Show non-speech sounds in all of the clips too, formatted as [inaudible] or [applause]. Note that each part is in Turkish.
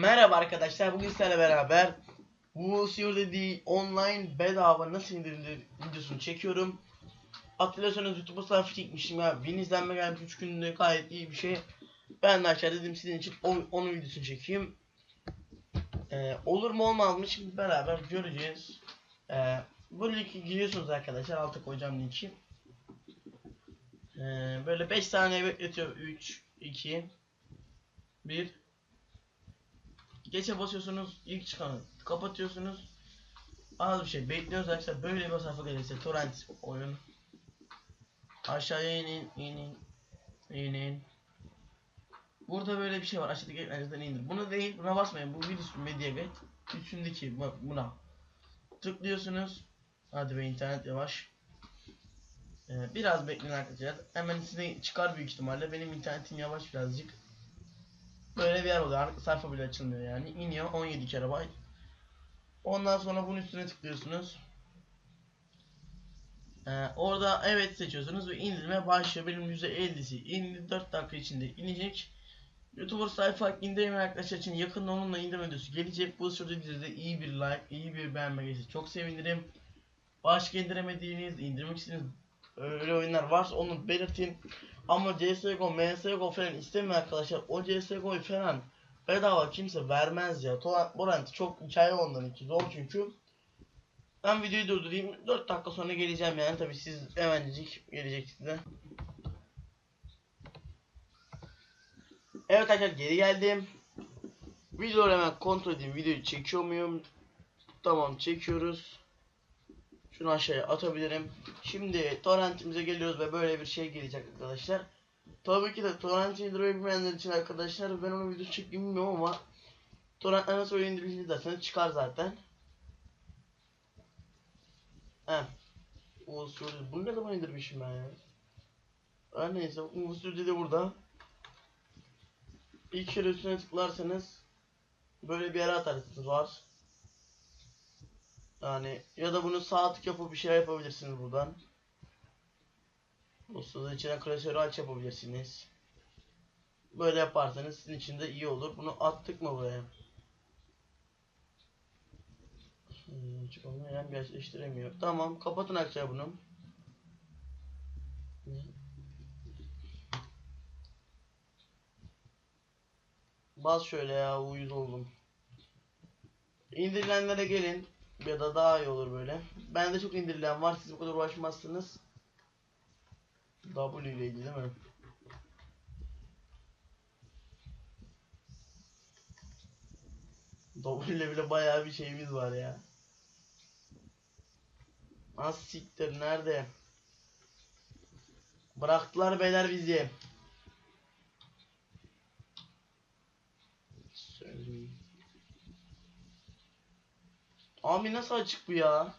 Merhaba arkadaşlar bugün sizlerle beraber Who's dediği online bedava nasıl indirilir videosunu çekiyorum. Hatırlıyorsanız YouTube'a sayfa çekmiştim ya. Bin izlenme gelmiş 3 günde gayet iyi bir şey. Ben de aşağı dedim sizin için o- onun videosunu çekeyim. Ee, olur mu olmaz mı şimdi beraber göreceğiz. Ee, bu linki giriyorsunuz arkadaşlar alta koyacağım linki. Ee, böyle 5 saniye bekletiyor 3 2 1 Geçe basıyorsunuz ilk çıkanı kapatıyorsunuz. Az bir şey bekliyoruz arkadaşlar böyle bir sayfa gelirse torrent oyun. Aşağıya inin inin inin. Burada böyle bir şey var aşağıdaki ekranlardan indir. Buna değil buna basmayın bu virüs media Üstündeki bu- buna. Tıklıyorsunuz. Hadi be internet yavaş. Ee, biraz bekleyin arkadaşlar. Hemen size çıkar büyük ihtimalle. Benim internetim yavaş birazcık. Böyle bir yer oluyor. Sayfa bile açılmıyor yani. İniyor 17 kere byte. Ondan sonra bunun üstüne tıklıyorsunuz. Ee, orada evet seçiyorsunuz ve indirme başlıyor. Benim %50'si indi 4 dakika içinde inecek. YouTuber sayfa indirme arkadaşlar için yakında onunla indirme videosu gelecek. Bu sırada de iyi bir like, iyi bir beğenme gelirse çok sevinirim. Başka indiremediğiniz, indirmek istediğiniz öyle oyunlar varsa onu belirtin. Ama CSGO, MSGO falan istemiyor arkadaşlar. O CSGO'yu falan bedava kimse vermez ya. Torrent, çok hikaye ondan iki zor çünkü. Ben videoyu durdurayım. 4 dakika sonra geleceğim yani. Tabi siz hemencik gelecek size. Evet arkadaşlar geri geldim. Videoyu hemen kontrol edeyim. Videoyu çekiyor muyum? Tamam çekiyoruz. Şunu aşağıya atabilirim. Şimdi torrentimize geliyoruz ve böyle bir şey gelecek arkadaşlar. Tabii ki de torrent indirebilmeyenler için arkadaşlar ben onu video çekeyim bilmiyorum ama torrentler nasıl indirilir derseniz çıkar zaten. He. Uğur Bunu ne zaman indirmişim ben ya? Her neyse Uğur de burada. İlk kere üstüne tıklarsanız böyle bir yere atarsınız var. Yani ya da bunu sağ tık yapıp bir şeyler yapabilirsiniz buradan. Dosyada içine klasörü aç yapabilirsiniz. Böyle yaparsanız sizin için de iyi olur. Bunu attık mı buraya? Hmm, Hiç onu yani gerçekleştiremiyor. Tamam kapatın arkadaşlar bunu. Bas şöyle ya uyuz oldum. İndirilenlere gelin. Ya da daha iyi olur böyle. Bende çok indirilen var. Siz bu kadar uğraşmazsınız. W ile değil mi? [laughs] W ile bile bayağı bir şeyimiz var ya. Az siktir nerede? Bıraktılar beyler bizi. Abi nasıl açık bu ya?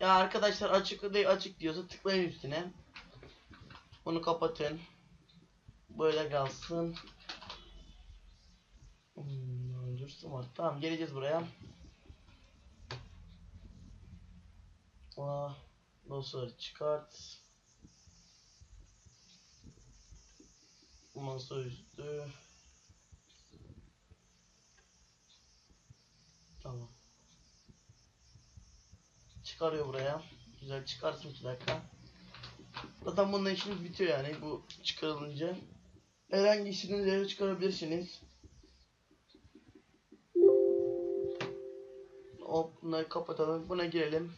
Ya arkadaşlar açık değil açık diyorsa tıklayın üstüne. Bunu kapatın. Böyle kalsın. Hmm, dursun var. Tamam geleceğiz buraya. Aa, dosyaları çıkart. Masaüstü. Tamam. Çıkarıyor buraya. Güzel çıkarsın 2 dakika. Zaten bununla işiniz bitiyor yani bu çıkarılınca. Herhangi istediğiniz yere çıkarabilirsiniz. Hop bunları kapatalım. Buna girelim.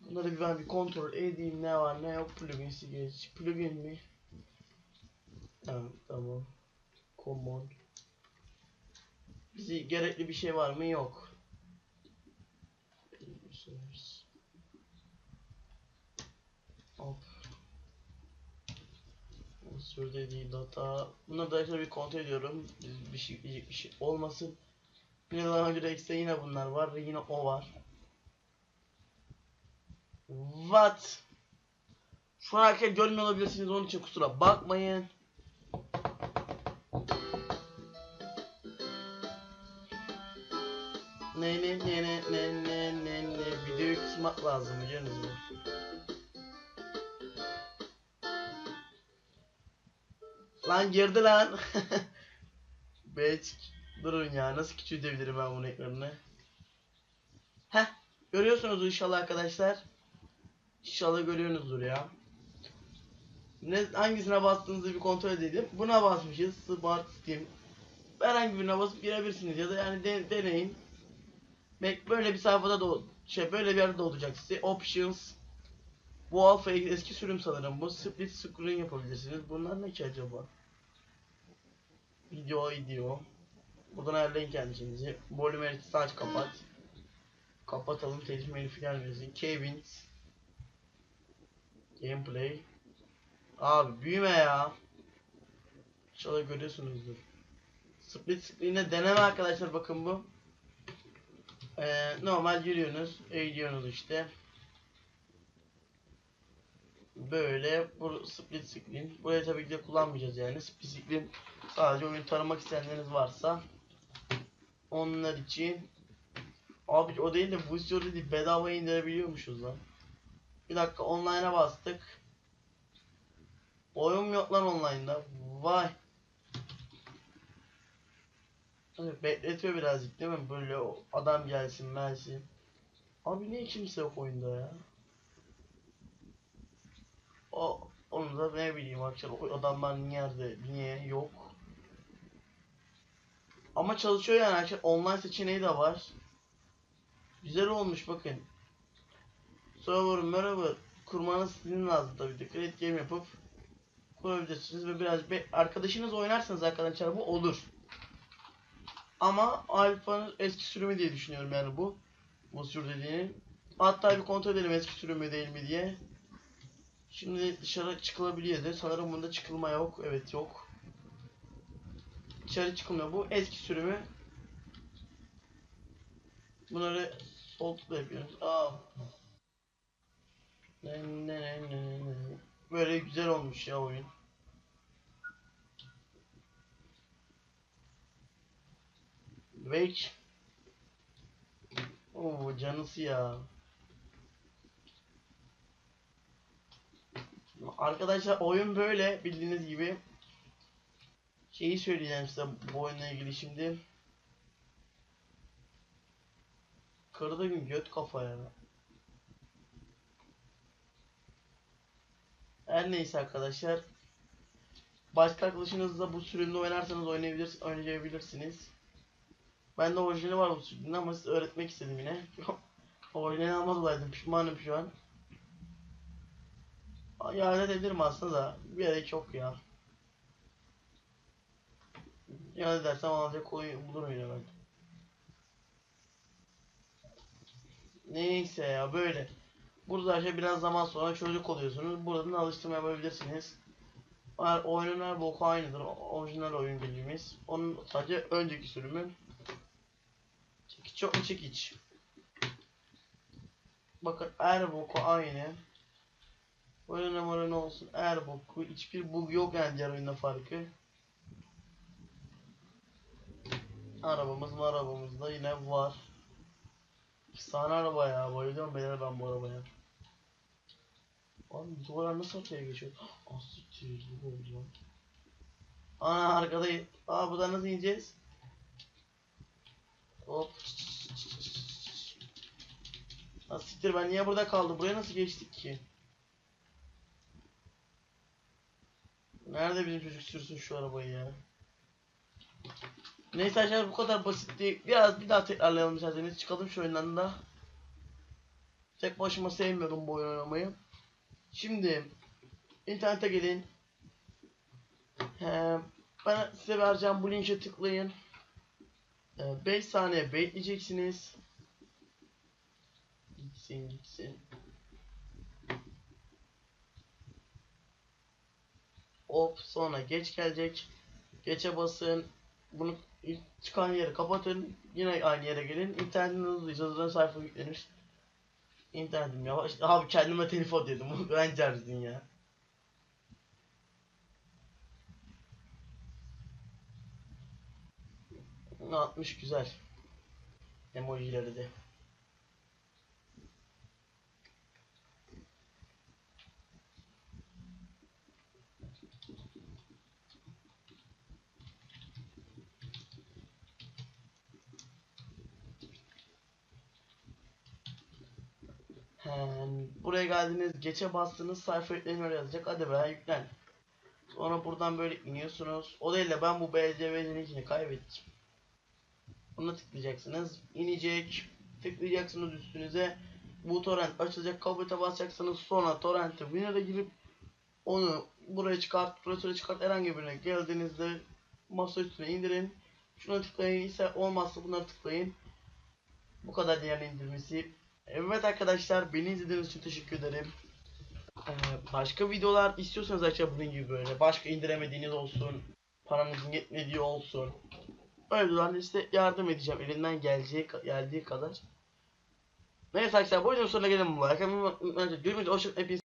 Bunları bir ben bir kontrol edeyim ne var ne yok pluginsi geç. Plugin mi? Tamam tamam. Common. Bize gerekli bir şey var mı? Yok. Hop. Unsur dediği data. Bunları da şöyle bir kontrol ediyorum. Bir şey, bir şey olmasın. Yine daha önce de yine bunlar var ve yine o var. What? Şu an arkadaşlar görmüyor olabilirsiniz onun için kusura bakmayın. Kısmak lazım biliyorsunuz mu? Lan girdi lan. [laughs] Beç durun ya nasıl küçültebilirim ben bunun ekranını? Heh görüyorsunuz inşallah arkadaşlar. İnşallah görüyorsunuzdur ya. Ne, hangisine bastığınızı bir kontrol edelim. Buna basmışız. Smart Steam. Herhangi birine basıp girebilirsiniz ya da yani de- deneyin. Böyle bir sayfada da şey böyle bir yerde olacak size. Options. Bu alfa eski sürüm sanırım. Bu split screen yapabilirsiniz. Bunlar ne ki acaba? Video video. Buradan ayarlayın kendinizi. Volume edit aç kapat. Kapatalım telif menü gelmesin. Cabins. Gameplay. Abi büyüme ya. İnşallah görüyorsunuzdur. Split screen'e deneme arkadaşlar bakın bu. Ee, normal yürüyorsunuz, eğiliyorsunuz işte. Böyle bu split screen. Burayı tabii ki de kullanmayacağız yani. Split screen sadece oyun tanımak isteyenleriniz varsa onlar için Abi o değil de Visual değil bedava indirebiliyormuşuz lan. Bir dakika online'a bastık. Oyun yok lan online'da. Vay. Hani bekletiyor birazcık değil mi? Böyle adam gelsin gelsin. Abi niye kimse yok oyunda ya? O onu da ne bileyim arkadaşlar o adamlar nerede niye yok. Ama çalışıyor yani arkadaşlar online seçeneği de var. Güzel olmuş bakın. Server merhaba kurmanız sizin lazım tabii de create game yapıp kurabilirsiniz ve biraz be arkadaşınız oynarsanız arkadaşlar bu olur. Ama alfanın eski sürümü diye düşünüyorum yani bu. Bu sür dediğini. Hatta bir kontrol edelim eski sürümü değil mi diye. Şimdi dışarı çıkılabiliyor de sanırım bunda çıkılma yok. Evet yok. Dışarı çıkılmıyor. Bu eski sürümü. Bunları sol tıkla yapıyoruz. Aa. Böyle güzel olmuş ya oyun. Wake. Oo canısı ya. Arkadaşlar oyun böyle bildiğiniz gibi. Şeyi söyleyeceğim size bu oyunla ilgili şimdi. Kırdım göt kafaya. Her neyse arkadaşlar. Başka arkadaşınızla bu sürümde oynarsanız oynayabilir, oynayabilirsiniz. Ben de orijinali var bu sürümde ama size öğretmek istedim yine. orijinali almaz pişmanım şu an. İade edebilirim aslında da bir gerek yok ya. İade edersem alacak oyun bulurum yine ben. Neyse ya böyle. Burada işte biraz zaman sonra çocuk oluyorsunuz. Buradan alıştırma yapabilirsiniz. Oyunun her boku aynıdır. Orijinal oyun bildiğimiz. Onun sadece önceki sürümü. Çok mu çekiç? Bakın her boku aynı. Numara ne olsun her boku. Hiçbir bug yok yani diğer oyunda farkı. Arabamız var arabamız da yine var. Efsane araba ya. Bayılıyorum beyler ben bu arabaya. Abi duvarlar nasıl ortaya geçiyor? Ah siktir bu oldu lan. Ana arkadayım. Aa buradan nasıl ineceğiz? Hop. Siktir ben niye burada kaldım? Buraya nasıl geçtik ki? Nerede bizim çocuk sürsün şu arabayı ya? Neyse arkadaşlar bu kadar basitti. Biraz bir daha tekrarlayalım isterseniz. Çıkalım şu oyundan da. Tek başıma sevmiyorum bu oyun oynamayı. Şimdi internete gelin. Ee, ben size vereceğim bu linke tıklayın. 5 saniye bekleyeceksiniz. Gitsin gitsin. Hop sonra geç gelecek. Geçe basın. Bunu çıkan yeri kapatın. Yine aynı yere gelin. İnternetin hızlıysa zaten sayfa yüklenir. İnternetim yavaş. Abi kendime telefon dedim. [laughs] Ben cerdin ya. Ne 60 güzel. emojileri de. Buraya geldiniz, geçe bastınız, sayfa yükleniyor yazacak. Hadi be yüklen. Sonra buradan böyle iniyorsunuz. O değil de ben bu BCV'nin içine kaybettim. Buna tıklayacaksınız. İnecek. Tıklayacaksınız üstünüze. Bu torrent açılacak. Kabul'e basacaksınız. Sonra torrent'e winner'a girip onu buraya çıkart, prosesöre çıkart herhangi birine geldiğinizde masa üstüne indirin. Şuna tıklayın ise olmazsa bunları tıklayın. Bu kadar değerli indirmesi. Evet arkadaşlar beni izlediğiniz için teşekkür ederim. Ee, başka videolar istiyorsanız arkadaşlar bunun gibi böyle başka indiremediğiniz olsun. Paranızın yetmediği olsun. Öyle videolarla size yardım edeceğim elimden geleceği geldiği kadar. Neyse arkadaşlar bu videonun sonuna gelelim. Like, görüşmek üzere. Hoşçakalın.